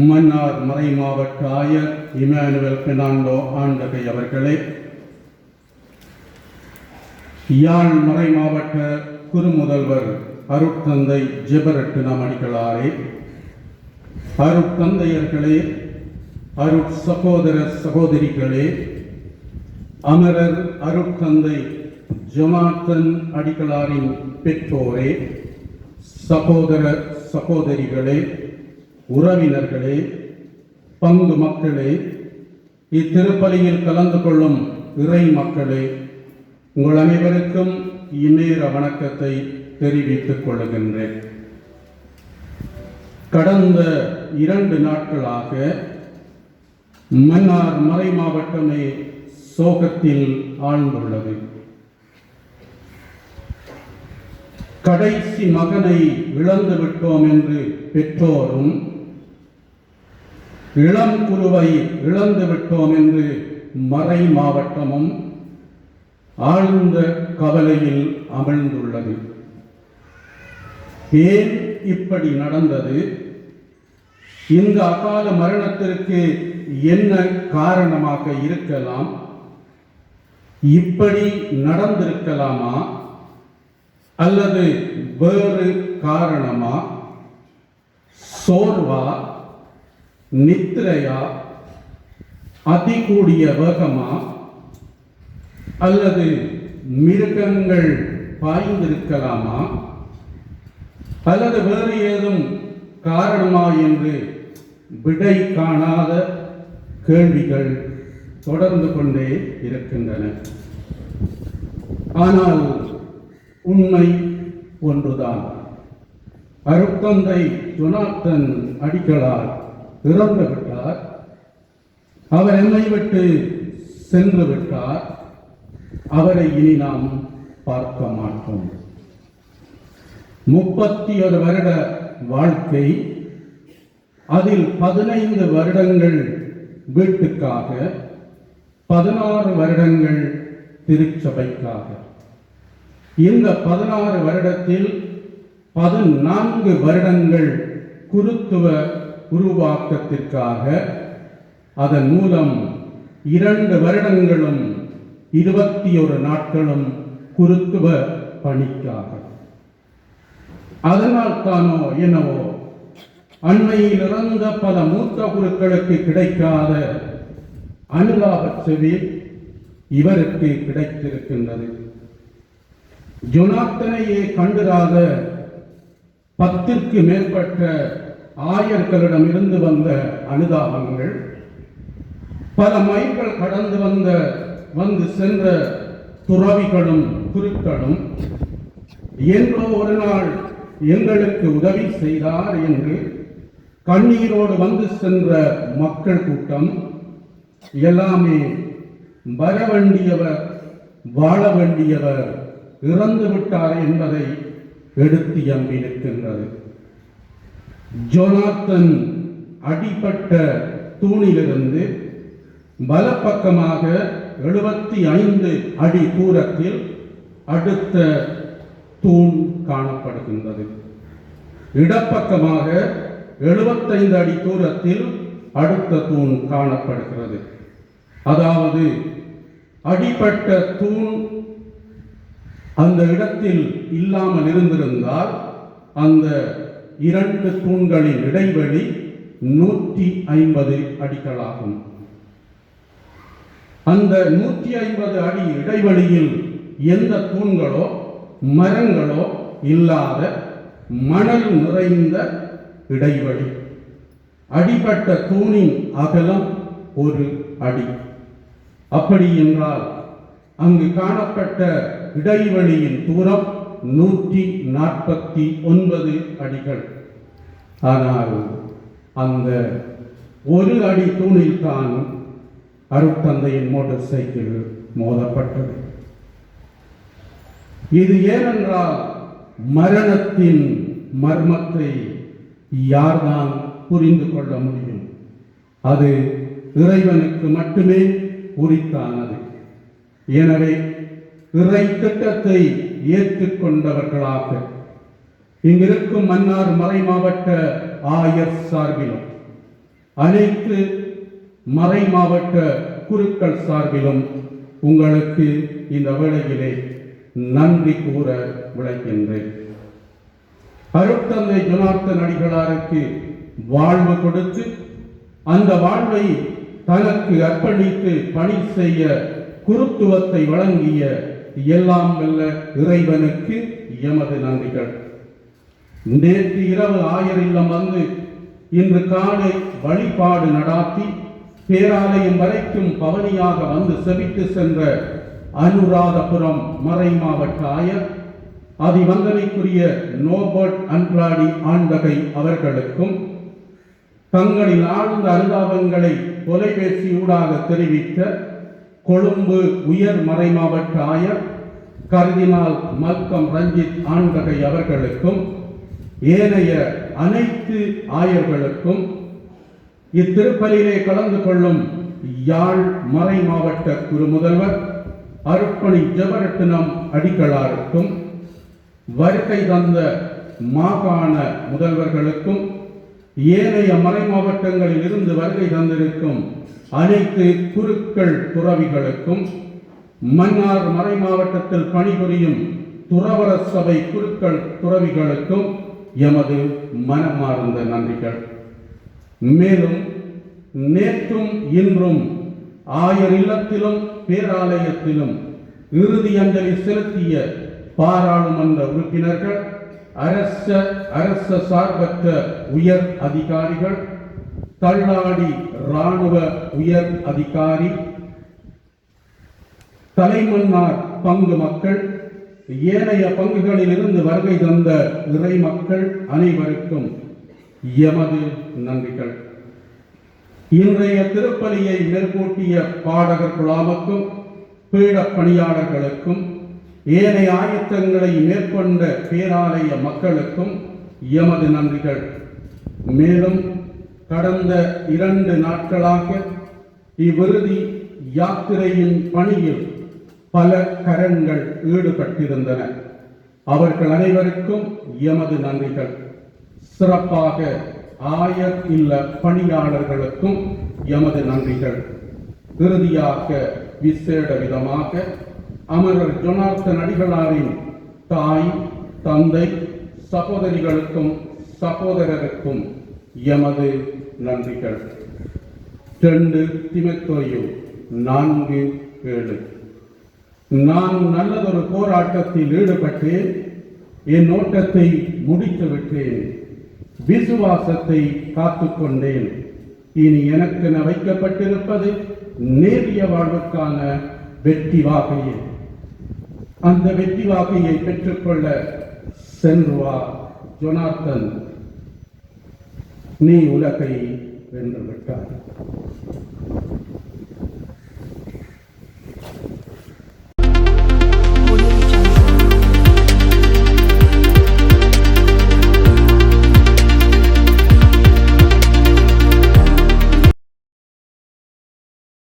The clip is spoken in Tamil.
மன்னார் மறை மாவட்ட ஆயர் இமானுவல் பெர்னாண்டோ ஆண்டகை அவர்களே. யாழ் மறை மாவட்ட குறுமுதல்வர் அருட்தந்தை ஜெபரட்டு நமணிகளாரே அருட்தந்தையர்களே அருட் சகோதர சகோதரிகளே அமரர் அருட்தந்தை ஜொனாத்தன் அடிகளாரின் பெற்றோரே சகோதர சகோதரிகளே உறவினர்களே பங்கு மக்களே இத்திருப்பலியில் கலந்து கொள்ளும் இறை மக்களே உங்கள் அனைவருக்கும் இந்நேர வணக்கத்தை தெரிவித்துக் கொள்கின்றேன். கடந்த இரண்டு நாட்களாக மன்னார் மறை மாவட்டமே சோகத்தில் ஆழ்ந்துள்ளது. கடைசி மகனை இழந்து விட்டோம் என்று பெற்றோரும் இளம் குருவை இழந்து விட்டோம் என்று மறை மாவட்டமும் ஆழ்ந்த கவலையில் அமிழ்ந்துள்ளது. ஏன் இப்படி நடந்தது? இந்த அகால மரணத்திற்கு என்ன காரணமாக இருக்கலாம்? இப்படி நடந்திருக்கலாமா? அல்லது வேறு காரணமா? சோர்வா? நித்ரையா அதிகூடிய வேகமா? அல்லது மிருகங்கள் பாய்ந்திருக்கலாமா? அல்லது வேறு ஏதும் காரணமா என்று விடை காணாத கேள்விகள் தொடர்ந்து கொண்டே இருக்கின்றன. ஆனால் உண்மை ஒன்றுதான். அருத்தந்தை ஜொனாத்தன் அடிகளார் இறந்து விட்டார் அவர் என்னை விட்டு சென்று விட்டார் அவரை இனி நாம் பார்க்க மாட்டோம். முப்பத்தி ஒரு வருட வாழ்க்கை அதில் பதினைந்து வருடங்கள் வீட்டுக்காக பதினாறு வருடங்கள் திருச்சபைக்காக. இந்த பதினாறு வருடத்தில் பதினான்கு வருடங்கள் குருத்துவ உருவாக்கத்திற்காக அதன் மூலம் இரண்டு வருடங்களும் இருபத்தி ஒரு நாட்களும் குருத்துவ பணிக்காக. அதனால் தானோ என்னவோ அண்மையில் இறந்த பல மூத்த குருக்களுக்கு கிடைக்காத அனுதாப செவி இவருக்கு கிடைத்திருக்கின்றது. ஜொனாத்தனையே கண்டுராத பத்திற்கு மேற்பட்ட ஆயர்களிடமிருந்து வந்த அனுதாபங்கள் பல மைல்கள் கடந்து வந்த வந்து சென்ற துறவிகளும் குருக்களும் என்றோ ஒரு நாள் எங்களுக்கு உதவி செய்தார் என்று கண்ணீரோடு வந்து சென்ற மக்கள் கூட்டம் எல்லாமே வர வேண்டியவர் வாழ வேண்டியவர் இறந்து விட்டார் என்பதை எடுத்து எம்பியிருக்கின்றது ஜோனாத்தன் அடிப்பட்ட தூணிலிருந்து வலப்பக்கமாக எழுபத்தி ஐந்து அடி தூரத்தில் அடுத்த தூண் காணப்படுகின்றது. இடப்பக்கமாக எழுபத்தைந்து அடி தூரத்தில் அடுத்த தூண் காணப்படுகிறது. அதாவது அடிப்பட்ட தூண் அந்த இடத்தில் இல்லாமல் இருந்திருந்தால் அந்த இரண்டு தூண்களின் இடைவெளி நூற்றி ஐம்பது அடிகளாகும். அந்த நூற்றி ஐம்பது அடி இடைவெளியில் எந்த தூண்களோ மரங்களோ இல்லாத மணல் நிறைந்த இடைவெளி. அடிப்பட்ட தூணின் அகலம் ஒரு அடி. அப்படி என்றால் அங்கு காணப்பட்ட இடைவெளியின் தூரம் நூற்றி நாற்பத்தி ஒன்பது அடிகள். ஆனால் அந்த ஒரு அடி தூணில்தான் அருட்தந்தையின் மோட்டார் சைக்கிள் மோதப்பட்டது. இது ஏனென்றால் மரணத்தின் மர்மத்தை யார்தான் புரிந்து கொள்ள முடியும்? அது இறைவனுக்கு மட்டுமே உரித்தானது. எனவே இறை திட்டத்தை ஏற்றுக்கொண்டவர்களாக இங்கிருக்கும் மன்னார் மறை மாவட்ட ஆயர் சார்பிலும் அனைத்து மறை மாவட்ட குருக்கள் சார்பிலும் உங்களுக்கு இந்த வேளையிலே நன்றி கூற விளைக்கின்றேன் அருட்தந்தை ஜனார்த்தன் அடிகளாருக்கு வாழ்வு கொடுத்து அந்த வாழ்வை தனக்கு அர்ப்பணித்து பணி செய்ய குருத்துவத்தை வழங்கிய எல்லாம் வல்ல இறைவனுக்கு எமது நன்றிகள். நேற்று இரவு ஆயர் இல்லம் வந்து இன்று காலை வழிபாடு நடாத்தி பேராலயம் வரைக்கும் பவனியாக வந்து செவித்து சென்ற அனுராதபுரம் மறை மாவட்ட ஆயர் அதிவந்தனைக்குரிய நோபர்ட் அன்பிளாடி ஆண்டகை அவர்களுக்கும் தங்களின் ஆழ்ந்த அனுதாபங்களை தொலைபேசியூடாக தெரிவித்த கொழும்பு உயர் மறைமாவட்ட ஆயர் கர்தினால் மல்கம் ரஞ்சித் ஆண்டகை அவர்களுக்கும் ஏனைய அனைத்து ஆயர்களுக்கும் இத்திருப்பலியிலே கலந்து கொள்ளும் யாழ் மறை மாவட்ட குரு முதல்வர் அருப்பணி ஜெபரத்தினம் அடிக்கலாருக்கும் வருகை தந்த மாகாண முதல்வர்களுக்கும் ஏனைய மறை மாவட்டங்களில் இருந்து வருகை தந்திருக்கும் அனைத்து குருக்கள் துறவிகளுக்கும் மன்னார் மறை மாவட்டத்தில் பணிபுரியும் துறவர சபை குருக்கள் துறவிகளுக்கும் எமது மனமார்ந்த நன்றிகள். மேலும் நேற்றும் இன்றும் ஆயர் இல்லத்திலும் பேராலயத்திலும் இறுதி அஞ்சலி செலுத்திய பாராளுமன்ற உறுப்பினர்கள் அரச அரச சார்பற்ற உயர் அதிகாரிகள் தள்ளாடி இராணுவ உயர் அதிகாரி. தலைமன்னார் பங்கு மக்கள். ஏனைய பங்குகளில் இருந்து வருகை தந்த இறை மக்கள் அனைவருக்கும் எமது நன்றிகள். இன்றைய திருப்பலியை மேற்கூட்டிய பாடகர் குழாமுக்கும் பீடப் பணியாளர்களுக்கும் ஏனைய ஆயத்தங்களை மேற்கொண்ட பேராலய மக்களுக்கும் எமது நன்றிகள். மேலும் கடந்த இரண்டு நாட்களாக இவ்விருதி யாத்திரையின் பணியில் பல கரங்கள் ஈடுபட்டிருந்தன. அவர்கள் அனைவருக்கும் எமது நன்றிகள். சிறப்பாக ஆயர் இல்ல பணியாளர்களுக்கும் எமது நன்றிகள். இறுதியாக விசேட விதமாக அமரர் ஜொனார்த்தன் அடிகளாரின் தாய் தந்தை சகோதரிகளுக்கும் சகோதரருக்கும் எமது நன்றிகள். ரெண்டு திமத்தோயு நான்கு ஏழு. நான் நல்லதொரு போராட்டத்தில் ஈடுபட்டேன். என் ஓட்டத்தை முடித்து விட்டேன். விசுவாசத்தை காத்துக்கொண்டேன் இனி எனக்கென வைக்கப்பட்டிருப்பது நேரிய வாழ்வுக்கான வெற்றி வாகையே அந்த வெற்றி வாகையை பெற்றுக்கொள்ள சென்றுவா ஜொனாத்தன். நீ உலகை வென்று விட்டாய்.